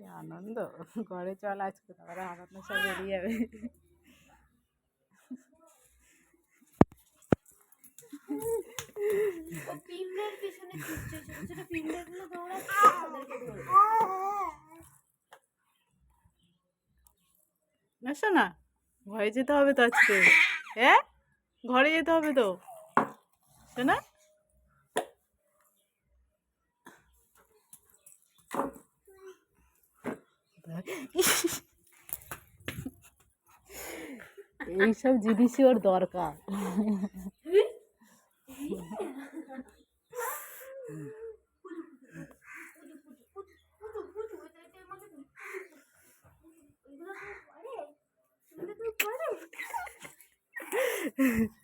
কি আনন্দ? ঘরে চল আজকে তারপরে আনন্দ সব বেরিয়ে যাবে। ও পিছনে ছুটছে ছোট ছোট পিঁপড়েগুলো দৌড়াচ্ছে। ওদেরকে ধরবে আসো না ঘরে যেতে হবে তো আজকে। হ্যাঁ? ঘরে যেতে হবে তো। শোনা এইসব জিনিসই ওর দরকার।